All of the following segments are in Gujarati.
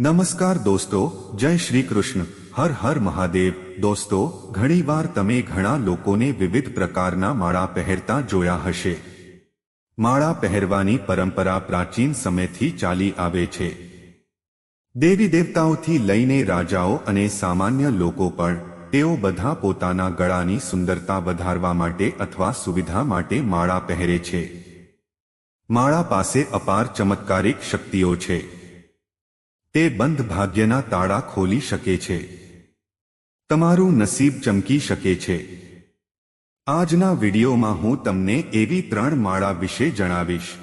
નમસ્કાર દોસ્તો, જય શ્રી કૃષ્ણ. હર હર મહાદેવ. દોસ્તો, ઘણીવાર તમે ઘણા લોકોને વિવિધ પ્રકારના માળા પહેરતા જોયા હશે. માળા પહેરવાની પરંપરા પ્રાચીન સમયથી ચાલી આવે છે. દેવી દેવતાઓથી લઈને રાજાઓ અને સામાન્ય લોકો પણ, તેઓ બધા પોતાના ગળાની સુંદરતા વધારવા માટે અથવા સુવિધા માટે માળા પહેરે છે. માળા પાસે અપાર ચમત્કારિક શક્તિઓ છે. તે બંધ ભાગ્યના તાળા ખોલી શકે છે. તમારું નસીબ ચમકી શકે છે. આજના વિડીયોમાં હું તમને એવી ત્રણ માળા વિશે જણાવીશ.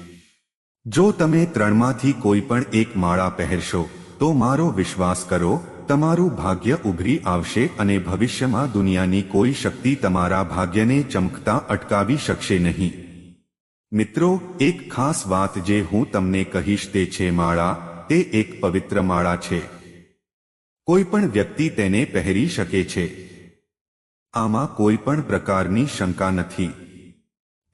જો તમે ત્રણમાંથી કોઈ પણ એક માળા પહેરશો, તો મારો વિશ્વાસ કરો, તમારું ભાગ્ય ઉભરી આવશે અને ભવિષ્યમાં દુનિયાની કોઈ શક્તિ તમારા ભાગ્યને ચમકતા અટકાવી શકશે નહીં. મિત્રો, એક ખાસ વાત જે હું તમને કહીશ તે છે માળા. તે એક પવિત્ર માળા છે. કોઈ પણ વ્યક્તિ તેને પહેરી શકે છે. આમાં કોઈ પણ પ્રકારની શંકા નથી.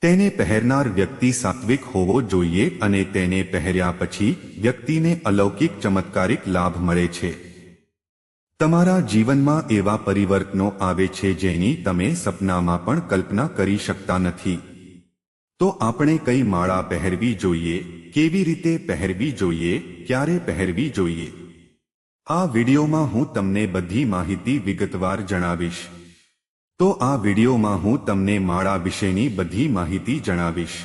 તેને પહેરનાર વ્યક્તિ સાત્વિક હોવો જોઈએ અને તેને પહેર્યા પછી વ્યક્તિને અલૌકિક ચમત્કારિક લાભ મળે છે. તમારા જીવનમાં એવા પરિવર્તનો આવે છે જેની તમે સપનામાં પણ કલ્પના કરી શકતા નથી. તો આપણે કઈ માળા પહેરવી જોઈએ, કેવી રીતે પહેરવી જોઈએ, ક્યારે પહેરવી જોઈએ? આ વિડીયોમાં હું તમને બધી માહિતી વિગતવાર જણાવીશ. તો આ વિડીયોમાં હું તમને માળા વિશેની બધી માહિતી જણાવીશ.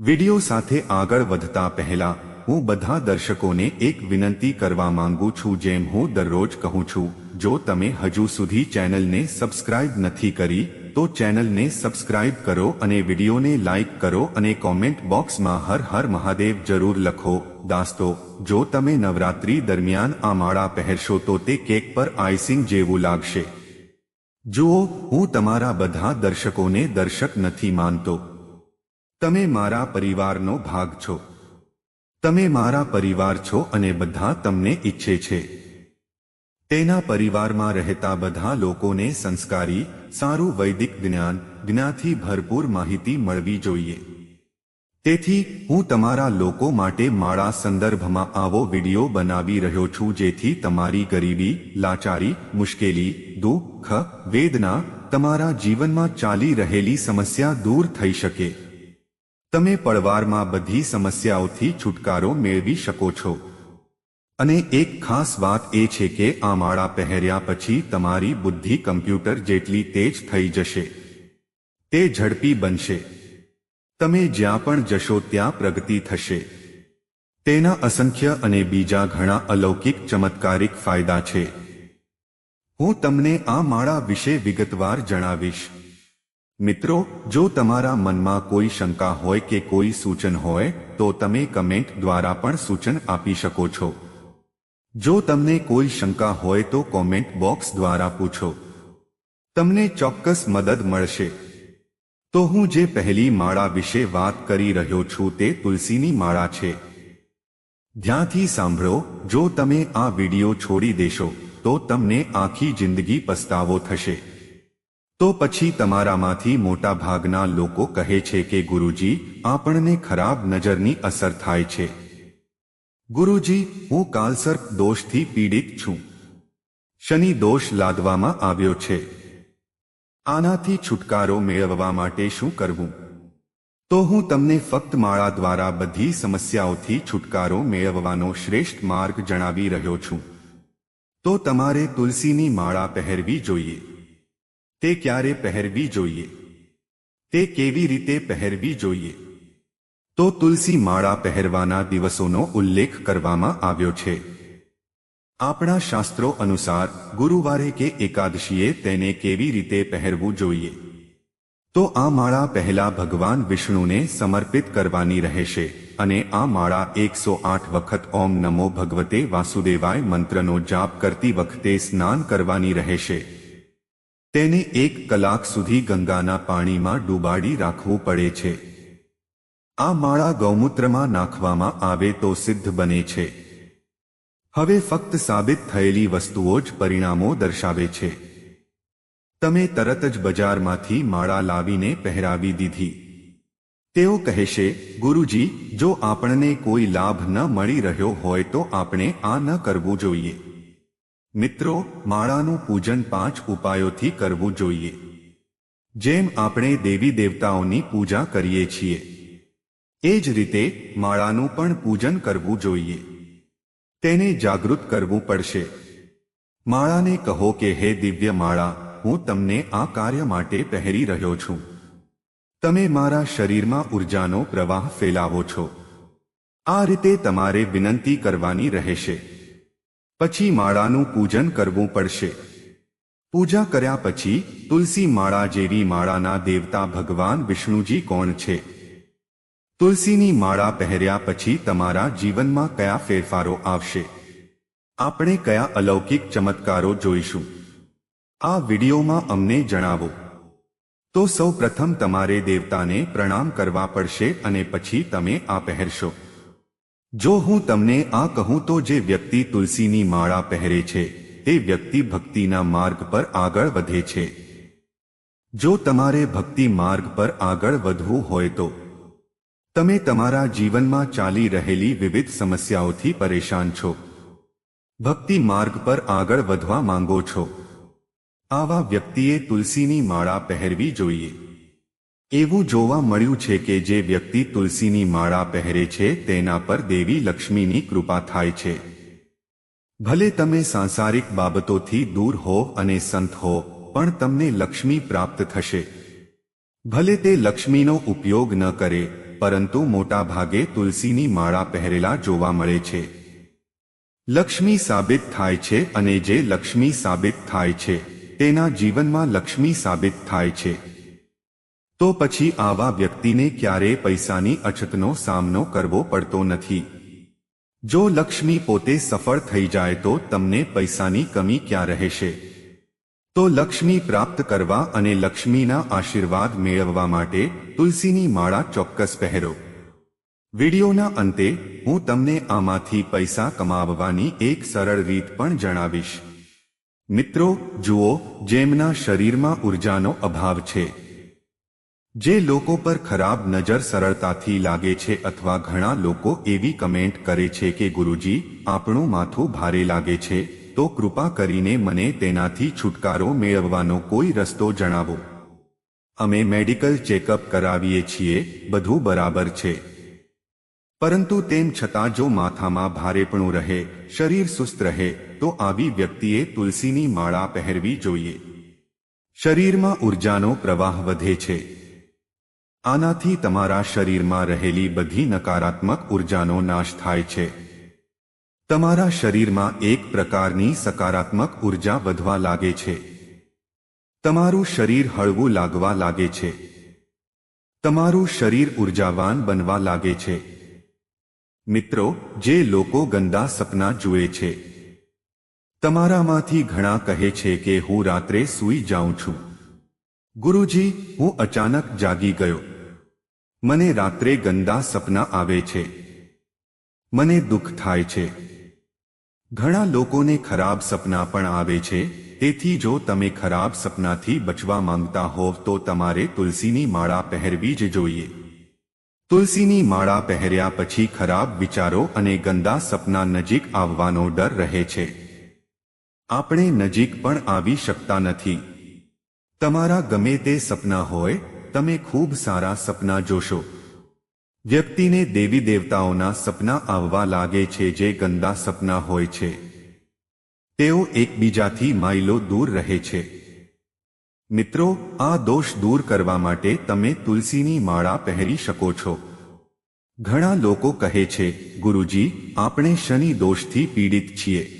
વીડિયો સાથે આગળ વધતા પહેલા, હું બધા દર્શકોને એક વિનંતી કરવા માંગુ છું જેમ હું દરરોજ કહું છું, જો તમે હજુ સુધી ચેનલને સબસ્ક્રાઇબ નથી કરી તો ચેનલને સબસ્ક્રાઇબ કરો અને વિડીયોને લાઇક કરો અને કોમેન્ટ બોક્સમાં હર હર મહાદેવ જરૂર લખો. દાસ્તો, જો તમે નવરાત્રી દરમિયાન આ માળા પહેરશો તો તે કેક પર આઈસિંગ જેવું લાગશે. જુઓ, હું તમારા બધા દર્શકોને દર્શક નથી માનતો. તમે મારા પરિવારનો ભાગ છો. તમે મારા પરિવાર છો અને બધા તમને ઈચ્છે છે. તેના પરિવારમાં રહેતા બધા લોકોને સંસ્કારી, સારું વૈદિક જ્ઞાન જ્ઞાથી ભરપૂર માહિતી મળવી જોઈએ. તેથી, હું તમારા લોકો માટે માળા સંદર્ભમાં આવો વિડિયો બનાવી રહ્યો છું જેથી તમારી ગરીબી, લાચારી, મુશ્કેલી, દુઃખ, વેદના, તમારા જીવનમાં ચાલી રહેલી સમસ્યા દૂર થઈ શકે. તમે પડવારમાં બધી સમસ્યાઓથી છુટકારો મેળવી શકો છો. અને એક ખાસ વાત એ છે કે આ માળા પહેર્યા પછી તમારી બુદ્ધિ કમ્પ્યુટર જેટલી તેજ થઈ જશે. તે ઝડપી બનશે. તમે જ્યાં પણ જશો ત્યાં પ્રગતિ થશે. તેના અસંખ્ય અને બીજા ઘણા અલૌકિક ચમત્કારિક ફાયદા છે. હું તમને આ માળા વિશે વિગતવાર જણાવીશ. મિત્રો, જો તમારા મનમાં કોઈ શંકા હોય કે કોઈ સૂચન હોય, તો તમે કમેન્ટ દ્વારા પણ સૂચન આપી શકો છો. જો તમને કોઈ શંકા હોય તો કોમેન્ટ બોક્સ દ્વારા પૂછો. તમને ચોક્કસ મદદ મળશે. તો હું જે પહેલી માળા વિશે વાત કરી રહ્યો છું તે તુલસીની માળા છે. ધ્યાનથી સાંભળો, જો તમે આ વિડિયો છોડી દેશો, તો તમને આખી જિંદગી પસ્તાવો થશે. તો પછી તમારામાંથી મોટા ભાગના લોકો કહે છે કે ગુરુજી, આપણને ખરાબ નજરની અસર થાય છે. ગુરુજી, હું કાલસર્પ દોષથી પીડિત છું. શનિ દોષ લાદવામાં આવ્યો છે. આનાથી છુટકારો મેળવવા માટે શું કરવું? તો હું તમને ફક્ત માળા દ્વારા બધી સમસ્યાઓથી છુટકારો મેળવવાનો શ્રેષ્ઠ માર્ગ જણાવી રહ્યો છું. તો તમારે તુલસીની માળા પહેરવી જોઈએ. તે ક્યારે પહેરવી જોઈએ? તે કેવી રીતે પહેરવી જોઈએ? તો તુલસી માળા પહેરવાના દિવસોનો ઉલ્લેખ કરવામાં આવ્યો છે. આપણા શાસ્ત્રો અનુસાર ગુરુવારે કે એકાદશીએ તેને કેવી રીતે પહેરવું જોઈએ? તો આ માળા પહેલા ભગવાન વિષ્ણુને સમર્પિત કરવાની રહેશે અને આ માળા એકસો આઠ વખત ઓમ નમો ભગવતે વાસુદેવાય મંત્રનો જાપ કરતી વખતે સ્નાન કરવાની રહેશે. તેને એક કલાક સુધી ગંગાના પાણીમાં ડૂબાડી રાખવું પડે છે. આ માળા ગૌમૂત્રમાં નાખવામાં આવે તો સિદ્ધ બને છે. હવે ફક્ત સાબિત થયેલી વસ્તુઓ જ પરિણામો દર્શાવે છે. તમે તરત જ બજારમાંથી માળા લાવીને પહેરાવી દીધી. તેઓ કહેશે, ગુરુજી, જો આપણને કોઈ લાભ ન મળી રહ્યો હોય તો આપણે આ ન કરવું જોઈએ. મિત્રો, માળાનું પૂજન પાંચ ઉપાયોથી કરવું જોઈએ. જેમ આપણે દેવી દેવતાઓની પૂજા કરીએ છીએ એ જ રીતે માળાનું પણ પૂજન કરવું જોઈએ. તેને જાગૃત કરવું પડશે. માળાને કહો કે, હે દિવ્ય માળા, હું તમને આ કાર્ય માટે પહેરી રહ્યો છું. તમે મારા શરીરમાં ઉર્જાનો પ્રવાહ ફેલાવો છો. આ રીતે તમારે વિનંતી કરવાની રહેશે. પછી માળાનું પૂજન કરવું પડશે. પૂજા કર્યા પછી તુલસી માળા જેવી માળાના દેવતા ભગવાન વિષ્ણુજી કોણ છે? તુલસીની માળા પહેર્યા પછી તમારા જીવનમાં કયા ફેરફારો આવશે? આપણે કયા અલૌકિક ચમત્કારો જોઈશું? આ વિડીયોમાં અમને જણાવો. તો સૌ પ્રથમ તમારે દેવતાને પ્રણામ કરવા પડશે અને પછી તમે આ પહેરશો. જો હું તમને આ કહું તો જે વ્યક્તિ તુલસીની માળા પહેરે છે, તે વ્યક્તિ ભક્તિના માર્ગ પર આગળ વધે છે. જો તમારે ભક્તિ માર્ગ પર આગળ વધવું હોય તો તમે તમારા જીવનમાં ચાલી રહેલી વિવિધ સમસ્યાઓથી પરેશાન છો. ભક્તિ માર્ગ પર આગળ વધવા માંગો છો. આવા વ્યક્તિએ તુલસીની માળા પહેરવી જોઈએ. એવું જોવા મળ્યું છે કે જે વ્યક્તિ તુલસીની માળા પહેરે છે તેના પર દેવી લક્ષ્મીની કૃપા થાય છે. ભલે તમે સાંસારિક બાબતોથી દૂર હો અને સંત હો, પણ તમને લક્ષ્મી પ્રાપ્ત થશે. ભલે તે લક્ષ્મીનો ઉપયોગ ન કરે પરંતુ મોટા ભાગે તુલસીની માળા પહેરેલા જોવા મળે છે. લક્ષ્મી સાબિત થાય છે અને જે લક્ષ્મી સાબિત થાય છે, તેના જીવનમાં લક્ષ્મી સાબિત થાય છે. તો પછી આવા વ્યક્તિને ક્યારેય પૈસાની અછતનો સામનો કરવો પડતો નથી. જો લક્ષ્મી પોતે સફળ થઈ જાય તો તમને પૈસાની કમી ક્યાં રહેશે? તો લક્ષ્મી પ્રાપ્ત કરવા અને લક્ષ્મીના આશીર્વાદ મેળવવા માટે તુલસીની માળા ચોક્કસ પહેરો. વિડીયોના અંતે હું તમને આમાંથી પૈસા કમાવવાની એક સરળ રીત પણ જણાવીશ. મિત્રો, જુઓ, જેમના શરીરમાં ઉર્જાનો અભાવ છે. જે લોકો પર ખરાબ નજર સરળતાથી લાગે છે અથવા ઘણા લોકો એવી કમેન્ટ કરે છે કે, ગુરુજી, આપણું માથું ભારે લાગે છે. તો કૃપા કરીને મને તેનાથી છુટકારો મેળવવાનો કોઈ રસ્તો જણાવો. અમે મેડિકલ ચેકઅપ કરાવીએ છીએ, બધું બરાબર છે. પરંતુ તેમ છતાં જો માથામાં ભારેપણું રહે, શરીર સુસ્ત રહે, તો આવી વ્યક્તિએ તુલસીની માળા પહેરવી જોઈએ. શરીરમાં ઉર્જાનો પ્રવાહ વધે છે. આનાથી તમારા શરીરમાં રહેલી બધી નકારાત્મક ઉર્જાનો નાશ થાય છે. તમારા શરીરમાં એક પ્રકારની સકારાત્મક ઊર્જા વધવા લાગે છે. તમારું શરીર હળવું લાગવા લાગે છે. તમારું શરીર ઉર્જાવાન બનવા લાગે છે. મિત્રો, જે લોકો ગંદા સપના જુએ છે, તમારામાંથી ઘણા કહે છે કે હું રાત્રે સૂઈ જાઉં છું. ગુરુજી, હું અચાનક જાગી ગયો. મને રાત્રે ગંદા સપના આવે છે. મને દુઃખ થાય છે. ઘણા લોકોને ખરાબ સપના પણ આવે છે, તેથી જો તમે ખરાબ સપનાથી બચવા માંગતા હોવ તો તમારે તુલસીની માળા પહેરવી જ જોઈએ. તુલસીની માળા પહેર્યા પછી ખરાબ વિચારો અને ગંદા સપના નજીક આવવાનો ડર રહે છે. આપણે નજીક પણ આવી શકતા નથી. તમારા ગમે તે સપના હોય, તમે ખૂબ સારા સપના જોશો. વ્યક્તિને દેવી દેવતાઓના સપના આવવા લાગે છે જે ગંદા સપના હોય છે. તેઓ એકબીજાથી માઇલો દૂર રહે છે. મિત્રો, આ દોષ દૂર કરવા માટે તમે તુલસીની માળા પહેરી શકો છો. ઘણા લોકો કહે છે, ગુરુજી, આપણે શનિ દોષથી પીડિત છીએ.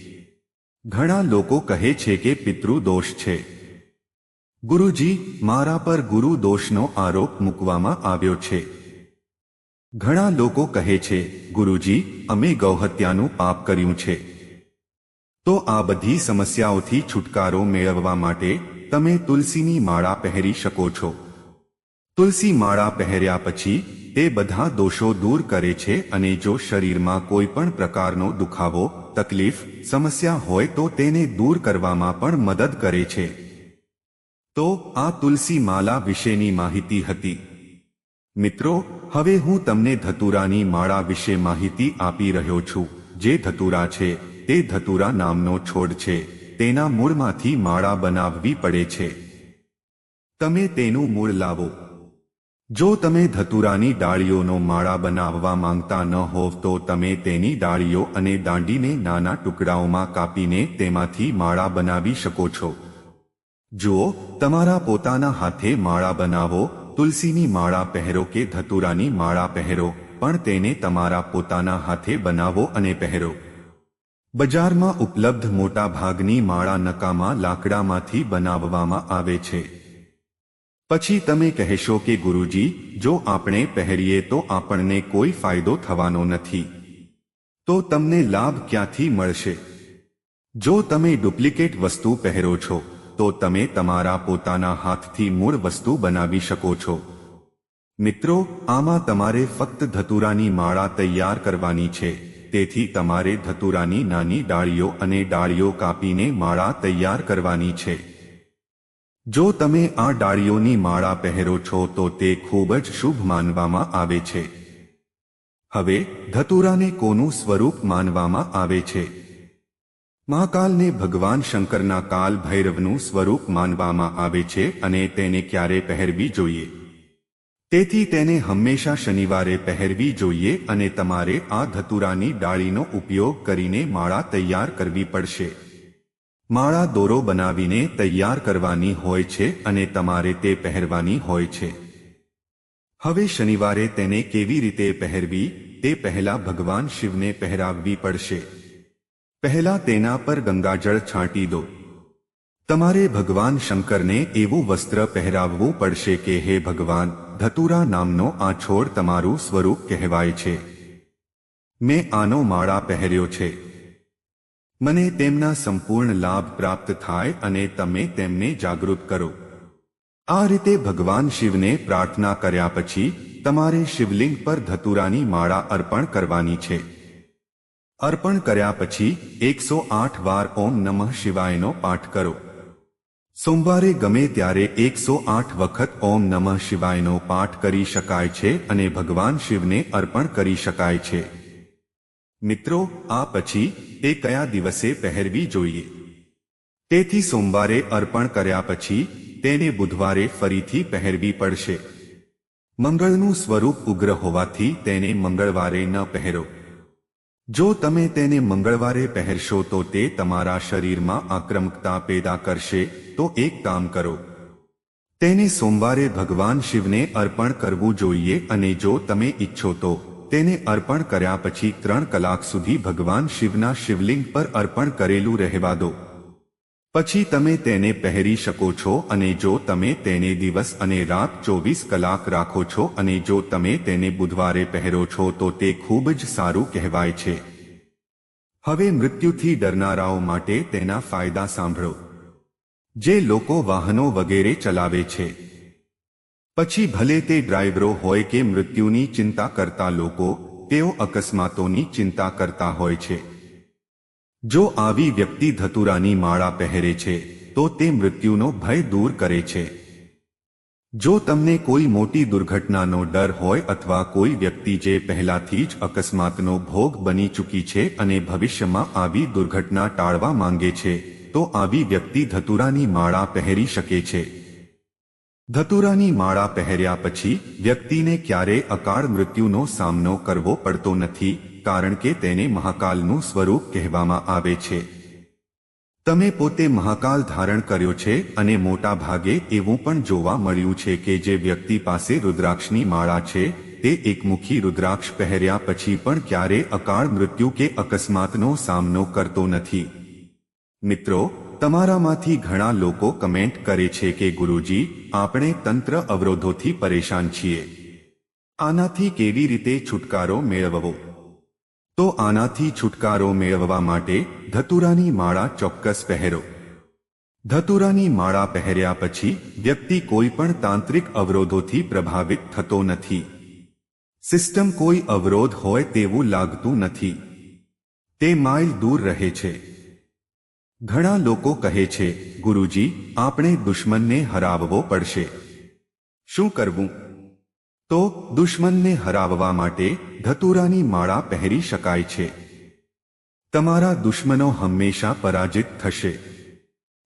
ઘણા લોકો કહે છે કે પિતૃ દોષ છે. ગુરુજી, મારા પર ગુરુ દોષનો આરોપ મૂકવામાં આવ્યો છે. ઘણા લોકો કહે છે, ગુરુજી, અમે ગૌહત્યાનું પાપ કર્યું છે. તો આ બધી સમસ્યાઓથી છુટકારો મેળવવા માટે તમે તુલસીની માળા પહેરી શકો છો. તુલસી માળા પહેર્યા પછી તે બધા દોષો દૂર કરે છે અને જો શરીરમાં કોઈ પણ પ્રકારનો દુખાવો, તકલીફ, સમસ્યા હોય તો તેને દૂર કરવામાં પણ મદદ કરે છે. તો આ તુલસી માલા વિશેની માહિતી હતી. મિત્રો, હવે હું તમને ધતુરાની માળા વિશે માહિતી આપી રહ્યો છું. જે ધતુરા છે, તે ધતુરા નામનો છોડ છે. તેના મૂળમાંથી માળા બનાવવી પડે છે. તમે તેનું મૂળ લાવો. જો તમે ધતુરાની ડાળીઓનો માળા બનાવવા માંગતા ન હોવ, તો તમે તેની ડાળીઓ અને દાંડીને નાના ટુકડાઓમાં કાપીને તેમાંથી માળા બનાવી શકો છો. જુઓ, તમારા પોતાના હાથે માળા બનાવો. તુલસીની માળા પહેરો કે ધતુરાની માળા પહેરો, પણ તેને તમારા પોતાના હાથે બનાવો અને પહેરો. બજારમાં ઉપલબ્ધ મોટા ભાગની માળા નકામા લાકડામાંથી બનાવવામાં આવે છે. પછી તમે કહેશો કે, ગુરુજી, જો આપણે પહેરીએ તો આપણને કોઈ ફાયદો થવાનો નથી. તો તમને લાભ ક્યાંથી મળશે? જો તમે ડુપ્લિકેટ વસ્તુ પહેરો છો તો તમે તમારા પોતાના હાથથી મૂળ વસ્તુ બનાવી શકો છો. મિત્રો, આમાં તમારે ફક્ત ધતુરાની માળા તૈયાર કરવાની છે. તેથી તમારે ધતુરાની નાની ડાળીઓ અને ડાળીઓ કાપીને માળા તૈયાર કરવાની છે. જો તમે આ ડાળીઓની માળા પહેરો છો, તો તે ખૂબ જ શુભ માનવામાં આવે છે. હવે, ધતુરાને કોનું સ્વરૂપ માનવામાં આવે છે? મહાકાલને ભગવાન શંકરના કાલ ભૈરવનું સ્વરૂપ માનવામાં આવે છે અને તેને ક્યારે પહેરવી જોઈએ? તેથી તેને હંમેશા શનિવારે પહેરવી જોઈએ અને તમારે આ ધતુરાની ડાળીનો ઉપયોગ કરીને માળા તૈયાર કરવી પડશે. માળા દોરો બનાવીને તૈયાર કરવાની હોય છે અને તમારે તે પહેરવાની હોય છે. હવે શનિવારે તેને કેવી રીતે પહેરવી? તે પહેલા ભગવાન શિવને પહેરાવવી પડશે. પહેલા તેના પર ગંગાજળ છાંટી દો. તમારે ભગવાન શંકરને એવું વસ્ત્ર પહેરાવવું પડશે કે, હે ભગવાન, ધતુરા નામનો આ છોડ તમારું સ્વરૂપ કહેવાય છે. મેં આનો માળા પહેર્યો છે. મને તેમના સંપૂર્ણ લાભ પ્રાપ્ત થાય અને તમે તેમને જાગૃત કરો. આ રીતે ભગવાન શિવને પ્રાર્થના કર્યા પછી, તમારે શિવલિંગ પર ધતુરાની માળા અર્પણ કરવાની છે. અર્પણ કર્યા પછી એકસો આઠ વાર ઓમ નમઃ શિવાયનો પાઠ કરો. સોમવારે ગમે ત્યારે એકસો આઠ વખત ઓમ નમઃ શિવાયનો પાઠ કરી શકાય છે અને ભગવાન શિવને અર્પણ કરી શકાય છે. મિત્રો, આ પછી એ કયા દિવસે પહેરવી જોઈએ? તેથી સોમવારે અર્પણ કર્યા પછી તેને બુધવારે ફરીથી પહેરવી પડશે. મંગળનું સ્વરૂપ ઉગ્ર હોવાથી તેને મંગળવારે ન પહેરો. જો તમે તેને મંગળવારે પહેરશો તો તે તમારા શરીરમાં આક્રમકતા પેદા કરશે, તો એક કામ કરો. તેને સોમવારે ભગવાન શિવને અર્પણ કરવું જોઈએ અને જો તમે ઈચ્છો તો, તેને અર્પણ કર્યા પછી ત્રણ કલાક સુધી ભગવાન શિવના શિવલિંગ પર અર્પણ કરેલું રહેવા દો. પછી તમે તેને પહેરી શકો છો અને જો તમે તેને દિવસ અને રાત ચોવીસ કલાક રાખો છો અને જો તમે તેને બુધવારે પહેરો છો તો તે ખૂબ જ સારું કહેવાય છે. હવે મૃત્યુથી ડરનારાઓ માટે તેના ફાયદા સાંભળો. જે લોકો વાહનો વગેરે ચલાવે છે. પછી ભલે તે ડ્રાઈવરો હોય કે મૃત્યુની ચિંતા કરતા લોકો, તેઓ અકસ્માતોની ચિંતા કરતા હોય છે. જો આવી વ્યક્તિ ધતુરાની માળા પહેરે છે, તો તે મૃત્યુનો ભય દૂર કરે છે. જો તમને કોઈ મોટી દુર્ઘટનાનો ડર હોય અથવા કોઈ વ્યક્તિ જે પહેલાથી જ અકસ્માતનો ભોગ બની ચૂકી છે અને ભવિષ્યમાં આવી દુર્ઘટના ટાળવા માંગે છે, તો આવી વ્યક્તિ ધતુરાની માળા પહેરી શકે છે. ધતુરાની માળા પહેર્યા પછી વ્યક્તિને ક્યારે અકાળ મૃત્યુનો સામનો કરવો પડતો નથી કારણ કે તેને મહાકાલનું સ્વરૂપ કહેવામાં આવે છે. તમે પોતે મહાકાલ ધારણ કર્યો છે અને મોટા ભાગે એવું પણ જોવા મળ્યું છે કે જે વ્યક્તિ પાસે રુદ્રાક્ષની માળા છે, તે એકમુખી રુદ્રાક્ષ પહેર્યા પછી પણ ક્યારે અકાળ મૃત્યુ કે અકસ્માતનો સામનો કરતો નથી. મિત્રો, તમારામાંથી ઘણા લોકો કમેન્ટ કરે છે કે, ગુરુજી, આપણે તંત્ર અવરોધોથી પરેશાન છીએ. આનાથી કેવી રીતે છુટકારો મેળવવો? તો આનાથી છુટકારો મેળવવા માટે ધતુરાની માળા ચોક્કસ પહેરો. ધતુરાની માળા પહેર્યા પછી વ્યક્તિ કોઈ પણ તાંત્રિક અવરોધોથી પ્રભાવિત થતો નથી. સિસ્ટમ કોઈ અવરોધ હોય તેવું લાગતું નથી. તે માઇલ દૂર રહે છે. ઘણા લોકો કહે છે, ગુરુજી, આપણે દુશ્મનને હરાવવો પડશે. શું કરવું? તો દુશ્મનને હરાવવા માટે ધતુરાની માળા પહેરી શકાય છે. તમારા દુશ્મનો હંમેશા પરાજિત થશે.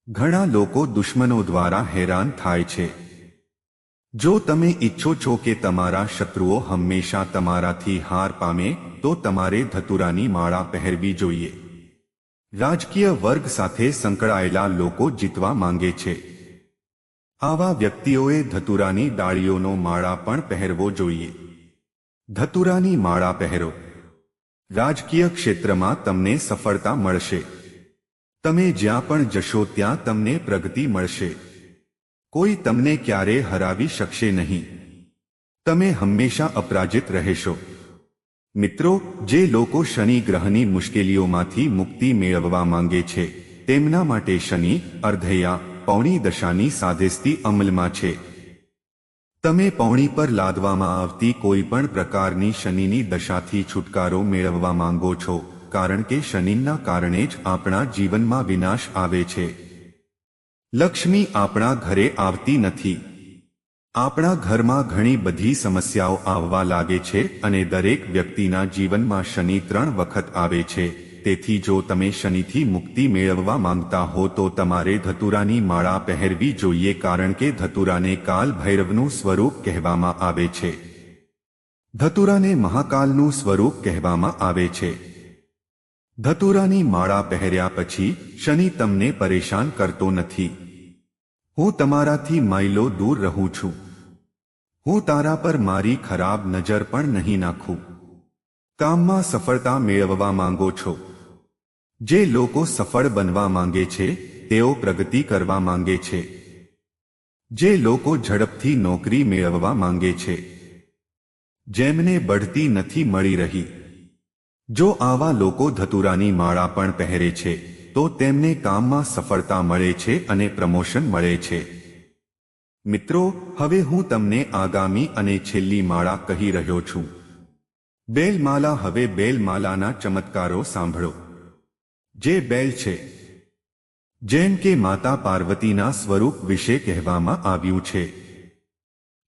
ઘણા લોકો દુશ્મનો દ્વારા હેરાન થાય છે. જો તમે ઈચ્છો છો કે તમારા શત્રુઓ હંમેશા તમારાથી હાર પામે, તો તમારે ધતુરાની માળા પહેરવી જોઈએ. રાજકીય વર્ગ સાથે સંકળાયેલા લોકો જીતવા માંગે છે. આવા વ્યક્તિઓએ ધતુરાની ડાળીઓનો માળા પણ પહેરવો જોઈએ. ધતુરાની માળા પહેરો. રાજકીય ક્ષેત્રમાં તમને સફળતા મળશે. તમે જ્યાં પણ જશો ત્યાં તમને પ્રગતિ મળશે. કોઈ તમને ક્યારે હરાવી શકશે નહીં. તમે હંમેશા અપરાજિત રહેશો. મિત્રો, જે લોકો શનિ ગ્રહની મુશ્કેલીઓમાંથી મુક્તિ મેળવવા માંગે છે, તેમના માટે શનિ, અર્ધયા પૌણી દશાની સાધેસ્તી અમલમાં છે. તમે પૌણી પર લાદવામાં આવતી કોઈ પણ પ્રકારની શનિની દશાથી છુટકારો મેળવવા માંગો છો, કારણ કે શનિના કારણે જ આપણા જીવનમાં વિનાશ આવે છે. લક્ષ્મી આપણા ઘરે આવતી નથી. આપણા ઘરમાં ઘણી બધી સમસ્યાઓ આવવા લાગે છે અને દરેક વ્યક્તિના જીવનમાં શનિ ત્રણ વખત આવે છે. તેથી જો તમે શનિથી મુક્તિ મેળવવા માંગતા હો તો તમારે ધતુરાની માળા પહેરવી જોઈએ કારણ કે ધતુરાને કાલ ભૈરવનું સ્વરૂપ કહેવામાં આવે છે. ધતુરાને મહાકાલનું સ્વરૂપ કહેવામાં આવે છે. ધતુરાની માળા પહેર્યા પછી શનિ તમને પરેશાન કરતો નથી. હું તમારાથી માઇલો દૂર રહું છું. હું તારા પર મારી ખરાબ નજર પણ નહીં નાખું. કામમાં સફળતા મેળવવા માંગો છો. જે લોકો સફળ બનવા માંગે છે, તેઓ પ્રગતિ કરવા માંગે છે. જે લોકો ઝડપથી નોકરી મેળવવા માંગે છે. જેમને બઢતી નથી મળી રહી. જો આવા લોકો ધતુરાની માળા પણ પહેરે છે, તો તેમને કામમાં સફળતા મળે છે અને પ્રમોશન મળે છે. મિત્રો, હવે હું તમને આગામી અને છેલ્લી માળા કહી રહ્યો છું. બેલમાલા, હવે બેલમાલાના ચમત્કારો સાંભળો. જે બેલ છે, જેમ કે માતા પાર્વતીના સ્વરૂપ વિશે કહેવામાં આવ્યું છે.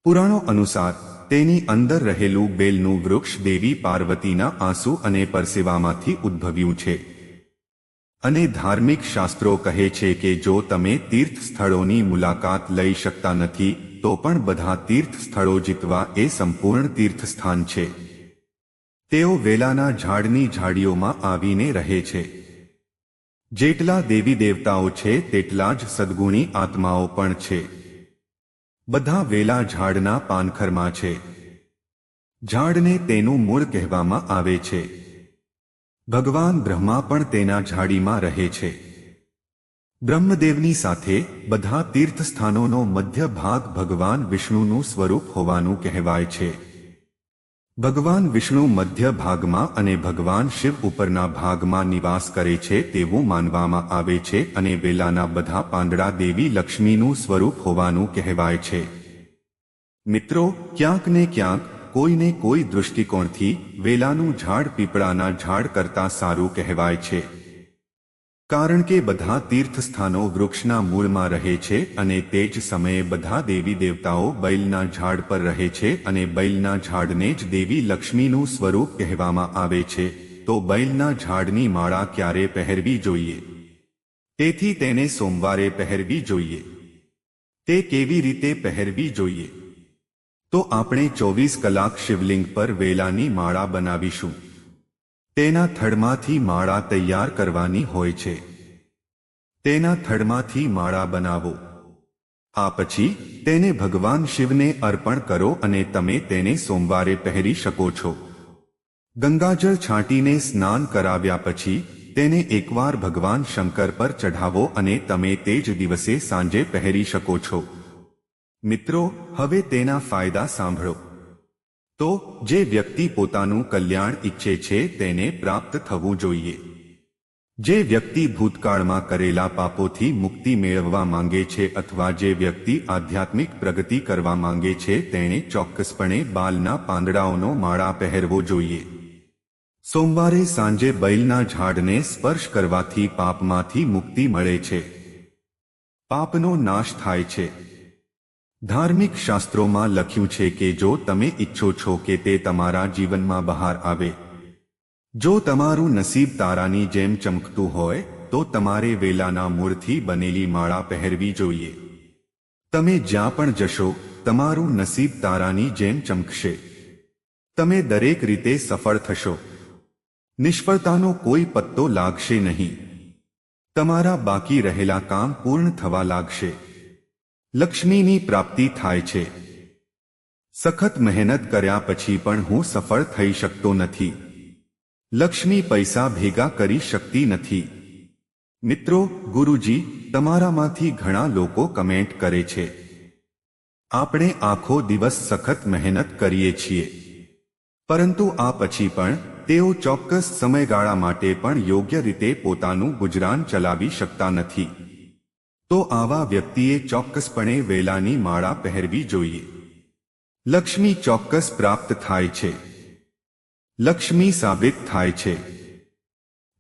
પુરાણો અનુસાર, તેની અંદર રહેલું બેલનું વૃક્ષ દેવી પાર્વતીના આંસુ અને પરસેવામાંથી ઉદ્ભવ્યું છે. અને ધાર્મિક શાસ્ત્રો કહે છે કે જો તમે તીર્થ સ્થળોની મુલાકાત લઈ શકતા નથી, તો પણ બધા તીર્થ સ્થળો જીતવા એ સંપૂર્ણ તીર્થસ્થાન છે. તેઓ વેલાના ઝાડની ઝાડીઓમાં આવીને રહે છે. જેટલા દેવી દેવતાઓ છે, તેટલા જ સદગુણી આત્માઓ પણ છે. બધા વેલા ઝાડના પાનખરમાં છે. ઝાડને તેનું મૂળ કહેવામાં આવે છે. ભગવાન બ્રહ્મા પણ તેના ઝાડીમાં રહે છે. બ્રહ્મદેવની સાથે બધા તીર્થસ્થાનોનો મધ્ય ભાગ ભગવાન વિષ્ણુનું સ્વરૂપ હોવાનું કહેવાય છે. ભગવાન વિષ્ણુ મધ્ય ભાગમાં અને ભગવાન શિવ ઉપરના ભાગમાં નિવાસ કરે છે તેવું માનવામાં આવે છે અને વેલાના બધા પાંદડા દેવી લક્ષ્મીનું સ્વરૂપ હોવાનું કહેવાય છે. મિત્રો, ક્યાંક ને ક્યાંક કોઈને કોઈ દૃષ્ટિકોણથી વેલાનું ઝાડ પીપળાના ઝાડ કરતાં સારું કહેવાય છે. કારણ કે બધા તીર્થસ્થાનો વૃક્ષના મૂળમાં રહે છે અને તે જ સમયે બધા દેવી દેવતાઓ બૈલના ઝાડ પર રહે છે અને બૈલના ઝાડને જ દેવી લક્ષ્મીનું સ્વરૂપ કહેવામાં આવે છે. તો બૈલના ઝાડની માળા ક્યારે પહેરવી જોઈએ? તેથી તેને સોમવારે પહેરવી જોઈએ. તે કેવી રીતે પહેરવી જોઈએ? તો આપણે ચોવીસ કલાક શિવલિંગ પર વેલાની માળા બનાવીશું. તેના થડમાંથી માળા તૈયાર કરવાની હોય છે. તેના થડમાંથી માળા બનાવો. આ પછી તેને ભગવાન શિવને અર્પણ કરો અને તમે તેને સોમવારે પહેરી શકો છો. ગંગાજળ છાંટીને સ્નાન કરાવ્યા પછી તેને એકવાર ભગવાન શંકર પર ચઢાવો અને તમે તે જ દિવસે સાંજે પહેરી શકો છો. મિત્રો, હવે તેના ફાયદા સાંભળો. તો જે વ્યક્તિ પોતાનું કલ્યાણ ઈચ્છે છે તેને પ્રાપ્ત થવું જોઈએ. જે વ્યક્તિ ભૂતકાળમાં કરેલા પાપોથી મુક્તિ મેળવવા માંગે છે અથવા જે વ્યક્તિ આધ્યાત્મિક પ્રગતિ કરવા માંગે છે તેણે ચોક્કસપણે બાલના પાંદડાઓનો માળા પહેરવો જોઈએ. સોમવારે સાંજે બૈલના ઝાડને સ્પર્શ કરવાથી પાપમાંથી મુક્તિ મળે છે. પાપનો નાશ થાય છે. ધાર્મિક શાસ્ત્રોમાં લખ્યું છે કે જો તમે ઈચ્છો છો કે તે તમારા જીવનમાં બહાર આવે, જો તમારું નસીબ તારાની જેમ ચમકતું હોય, તો તમારે વેલાના મૂળથી બનેલી માળા પહેરવી જોઈએ. તમે જ્યાં પણ જશો, તમારું નસીબ તારાની જેમ ચમકશે. તમે દરેક રીતે સફળ થશો. નિષ્ફળતાનો કોઈ પત્તો લાગશે નહીં. તમારા બાકી રહેલા કામ પૂર્ણ થવા લાગશે. લક્ષ્મીની પ્રાપ્તિ થાય છે. સખત મહેનત કર્યા પછી પણ હું સફળ થઈ શકતો નથી. લક્ષ્મી પૈસા ભેગા કરી શકતી નથી. મિત્રો, ગુરુજી, તમારામાંથી ઘણા લોકો કમેન્ટ કરે છે. આપણે આખો દિવસ સખત મહેનત કરીએ છીએ. પરંતુ આ પછી પણ તેઓ ચોક્કસ સમયગાળા માટે પણ યોગ્ય રીતે પોતાનું ગુજરાન ચલાવી શકતા નથી. તો આવા વ્યક્તિએ ચોક્કસપણે વેલાની માળા પહેરવી જોઈએ. લક્ષ્મી ચોક્કસ પ્રાપ્ત થાય છે. લક્ષ્મી સાબિત થાય છે.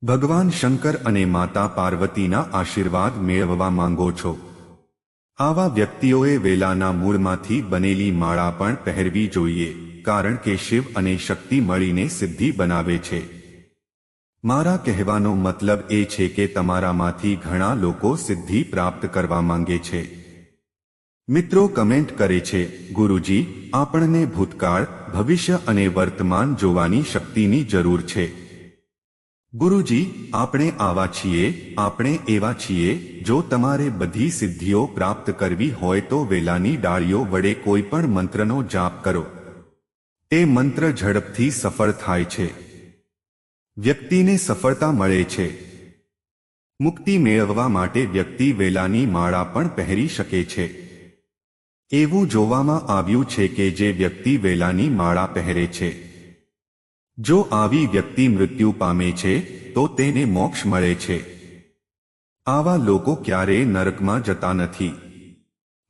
ભગવાન શંકર અને માતા પાર્વતીના આશીર્વાદ મેળવવા માંગો છો. આવા વ્યક્તિઓએ વેલાના મૂળમાંથી બનેલી માળા પણ પહેરવી જોઈએ, કારણ કે શિવ અને શક્તિ મળીને સિદ્ધિ બનાવે છે. મારા કહેવાનો મતલબ એ છે કે તમારામાંથી ઘણા લોકો સિદ્ધિ પ્રાપ્ત કરવા માંગે છે. મિત્રો કમેન્ટ કરે છે, ગુરુજી, આપણને ભૂતકાળ, ભવિષ્ય અને વર્તમાન જોવાની શક્તિની જરૂર છે. ગુરુજી, આપણે આવા છીએ, આપણે એવા છીએ, જો તમારે બધી સિદ્ધિઓ પ્રાપ્ત કરવી હોય તો વેલાની ડાળીઓ વડે કોઈ પણ મંત્રનો જાપ કરો. તે મંત્ર ઝડપથી સફળ થાય છે. વ્યક્તિને સફળતા મળે છે. મુક્તિ મેળવવા માટે વ્યક્તિ વેલાની માળા પણ પહેરી શકે છે. એવું જોવામાં આવ્યું છે કે જે વ્યક્તિ વેલાની માળા પહેરે છે. જો આવી વ્યક્તિ મૃત્યુ પામે છે, તો તેને મોક્ષ મળે છે. આવા લોકો ક્યારેય નરકમાં જતા નથી.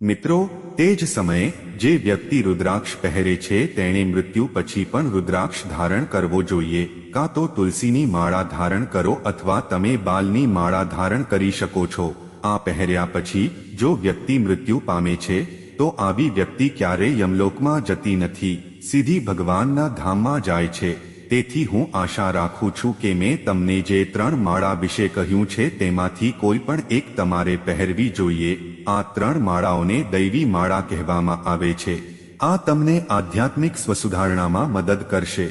મિત્રો, તે જ સમયે જે વ્યક્તિ રુદ્રાક્ષ પહેરે છે, તેણે મૃત્યુ પછી પણ રુદ્રાક્ષ ધારણ કરવો જોઈએ. કાં તો તુલસીની માળા ધારણ કરો અથવા તમે બાલની માળા ધારણ કરી શકો છો. આ પહેર્યા પછી, જો વ્યક્તિ મૃત્યુ પામે છે, તો આવી વ્યક્તિ ક્યારેય યમલોકમાં જતી નથી. સીધી ભગવાનના ધામમાં જાય છે. તેથી હું આશા રાખું છું કે મેં તમને જે ત્રણ માળા વિશે કહ્યું છે, તેમાંથી કોઈ પણ એક તમારે પહેરવી જોઈએ. આ ત્રણ માળાઓને દૈવી માળા કહેવામાં આવે છે. આ તમને આધ્યાત્મિક સ્વસુધારણામાં મદદ કરશે.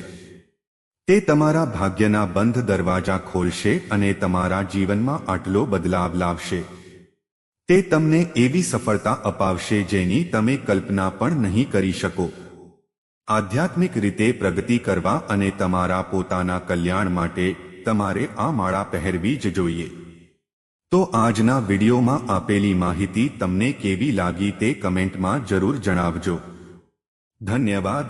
તે તમારા ભાગ્યના બંધ દરવાજા ખોલશે અને તમારા જીવનમાં આટલો બદલાવ લાવશે. તે તમને એવી સફળતા અપાવશે જેની તમે કલ્પના પણ નહીં કરી શકો. આધ્યાત્મિક રીતે પ્રગતિ કરવા અને તમારા પોતાના કલ્યાણ માટે તમારે આ માળા પહેરવી જ જોઈએ. તો આજના વિડીયોમાં આપેલી માહિતી તમને કેવી લાગી તે કમેન્ટમાં જરૂર જણાવજો. ધન્યવાદ.